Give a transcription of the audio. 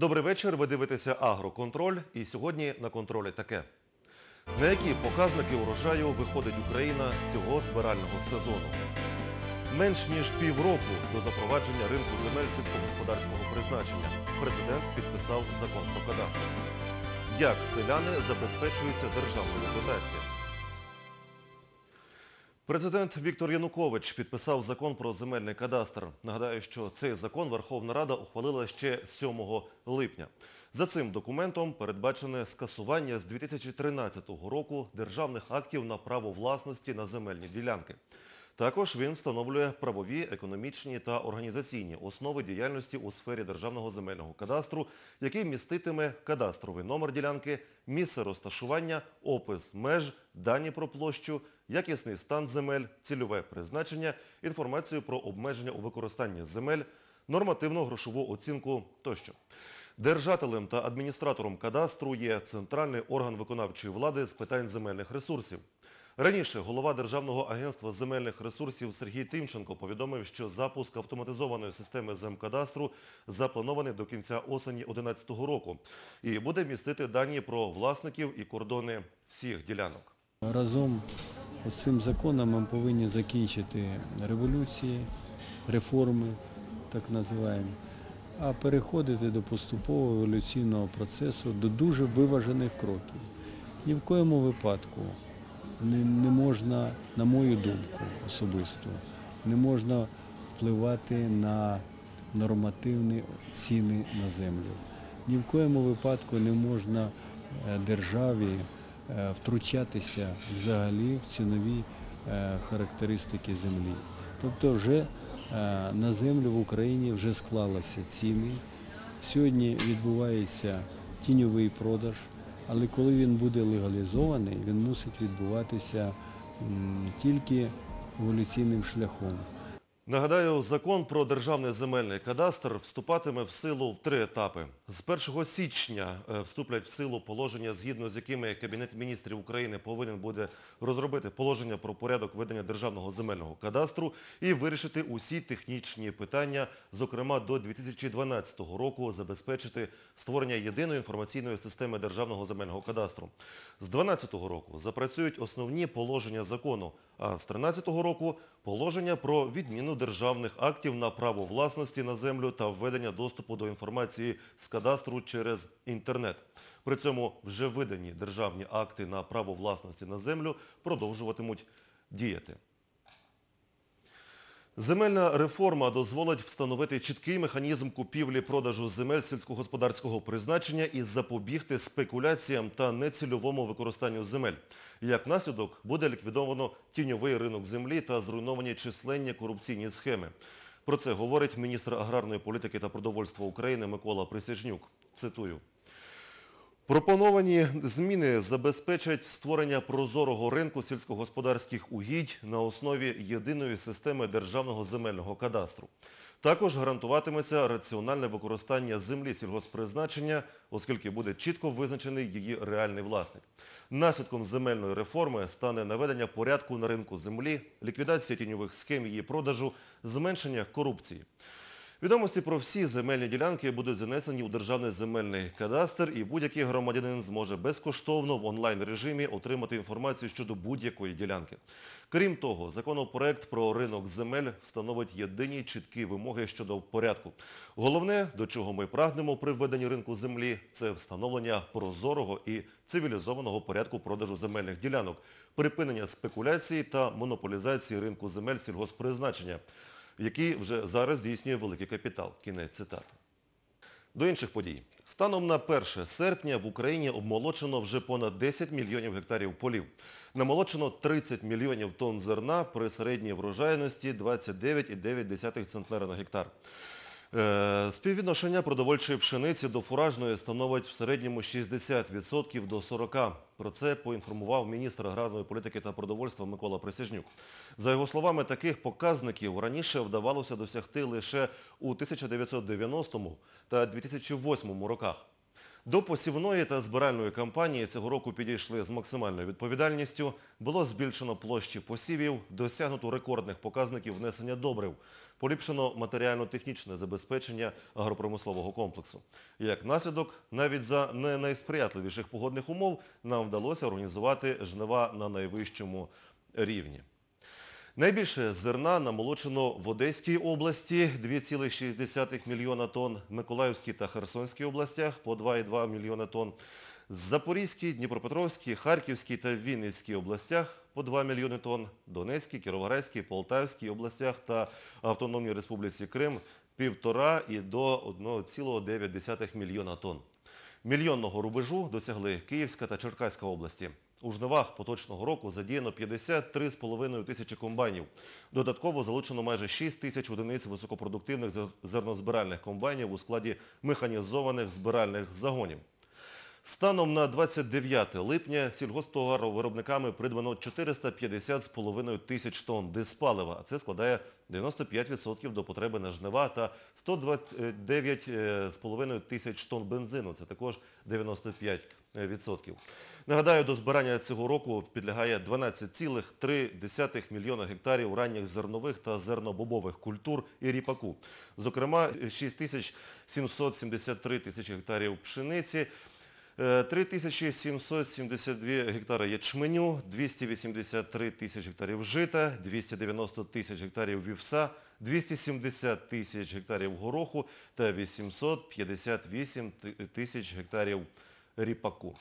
Добрий вечір. Ви дивитеся Агроконтроль. І сьогодні на контролі таке. На які показники урожаю виходить Україна цього збирального сезону? Менш ніж півроку до запровадження ринку земель сільськогосподарського призначення президент підписав закон про кадастр. Як селяни забезпечуються державною дотацією? Президент Віктор Янукович підписав закон про земельний кадастр. Нагадаю, що цей закон Верховна Рада ухвалила ще 7 липня. За цим документом передбачене скасування з 2013 року державних актів на право власності на земельні ділянки. Також він встановлює правові, економічні та організаційні основи діяльності у сфері державного земельного кадастру, який міститиме кадастровий номер ділянки, місце розташування, опис меж, дані про площу, якісний стан земель, цільове призначення, інформацію про обмеження у використанні земель, нормативну грошову оцінку тощо. Держателем та адміністратором кадастру є центральний орган виконавчої влади з питань земельних ресурсів. Раніше голова Державного агентства земельних ресурсів Сергій Тимченко повідомив, що запуск автоматизованої системи земкадастру запланований до кінця осені 2011 року і буде містити дані про власників і кордони всіх ділянок. Разом з цим законом ми повинні закінчити революції, реформи, так називаємо, а переходити до поступового еволюційного процесу, до дуже виважених кроків. Ні в коєму випадку не, не можна, на мою думку особисту, не можна впливати на нормативні ціни на землю. Ні в коєму випадку не можна е, державі е, втручатися взагалі в цінові е, характеристики землі. Тобто вже на землю в Україні вже склалися ціни. Сьогодні відбувається тіньовий продаж, але коли він буде легалізований, він мусить відбуватися тільки еволюційним шляхом. Нагадаю, закон про державний земельний кадастр вступатиме в силу в три етапи. З 1 січня е, вступлять в силу положення, згідно з якими Кабінет міністрів України повинен буде розробити положення про порядок ведення державного земельного кадастру і вирішити усі технічні питання, зокрема до 2012 року забезпечити створення єдиної інформаційної системи державного земельного кадастру. З 2012 року запрацюють основні положення закону, а з 2013 року положення про відміну державних актів на право власності на землю та введення доступу до інформації з кадастру через інтернет. При цьому вже видані державні акти на право власності на землю продовжуватимуть діяти. Земельна реформа дозволить встановити чіткий механізм купівлі-продажу земель сільськогосподарського призначення і запобігти спекуляціям та нецільовому використанню земель. Як наслідок буде ліквідовано тіньовий ринок землі та зруйновані численні корупційні схеми. Про це говорить міністр аграрної політики та продовольства України Микола Присяжнюк. Цитую. Пропоновані зміни забезпечать створення прозорого ринку сільськогосподарських угідь на основі єдиної системи державного земельного кадастру. Також гарантуватиметься раціональне використання землі сільгоспризначення, оскільки буде чітко визначений її реальний власник. Наслідком земельної реформи стане наведення порядку на ринку землі, ліквідація тіньових схем її продажу, зменшення корупції. Відомості про всі земельні ділянки будуть занесені у Державний земельний кадастр і будь-який громадянин зможе безкоштовно в онлайн-режимі отримати інформацію щодо будь-якої ділянки. Крім того, законопроект про ринок земель встановить єдині чіткі вимоги щодо порядку. Головне, до чого ми прагнемо при введенні ринку землі, це встановлення прозорого і цивілізованого порядку продажу земельних ділянок, припинення спекуляції та монополізації ринку земель сільгоспризначення який вже зараз здійснює великий капітал. Кінець цитати. До інших подій. Станом на 1 серпня в Україні обмолочено вже понад 10 мільйонів гектарів полів. Намолочено 30 мільйонів тонн зерна при середній врожайності 29,9 центнера на гектар. Е, Співвідношення продовольчої пшениці до фуражної становить в середньому 60% до 40%. Про це поінформував міністр аграрної політики та продовольства Микола Присяжнюк. За його словами, таких показників раніше вдавалося досягти лише у 1990 та 2008 роках. До посівної та збиральної кампанії цього року підійшли з максимальною відповідальністю. Було збільшено площі посівів, досягнуто рекордних показників внесення добрив, поліпшено матеріально-технічне забезпечення агропромислового комплексу. Як наслідок, навіть за не найсприятливіших погодних умов нам вдалося організувати жнива на найвищому рівні. Найбільше зерна намолочено в Одеській області 2,6 мільйона тонн, Миколаївській та Херсонській областях по 2,2 мільйона тонн, Запорізькій, Дніпропетровській, Харківській та Вінницькій областях по 2 мільйони тонн, Донецькій, Кіровоградській, Полтавській областях та Автономній Республіці Крим півтора і до 1,9 мільйона тонн. Мільйонного рубежу досягли Київська та Черкаська області. У жнивах поточного року задіяно 53,5 тисячі комбайнів. Додатково залучено майже 6 тисяч одиниць високопродуктивних зернозбиральних комбайнів у складі механізованих збиральних загонів. Станом на 29 липня сільгосптоваровиробниками придбано 450,5 тисяч тонн диспалива, а це складає 95% до потреби на жнива та 129,5 тисяч тонн бензину, це також 95%. Нагадаю, до збирання цього року підлягає 12,3 мільйона гектарів ранніх зернових та зернобобових культур і ріпаку. Зокрема, 6773 тисячі гектарів пшениці, Е, 3772 гектари ячменю, 283 тисяч гектарів жита, 290 тисяч гектарів вівса, 270 тисяч гектарів гороху та 858 тисяч гектарів ріпаку.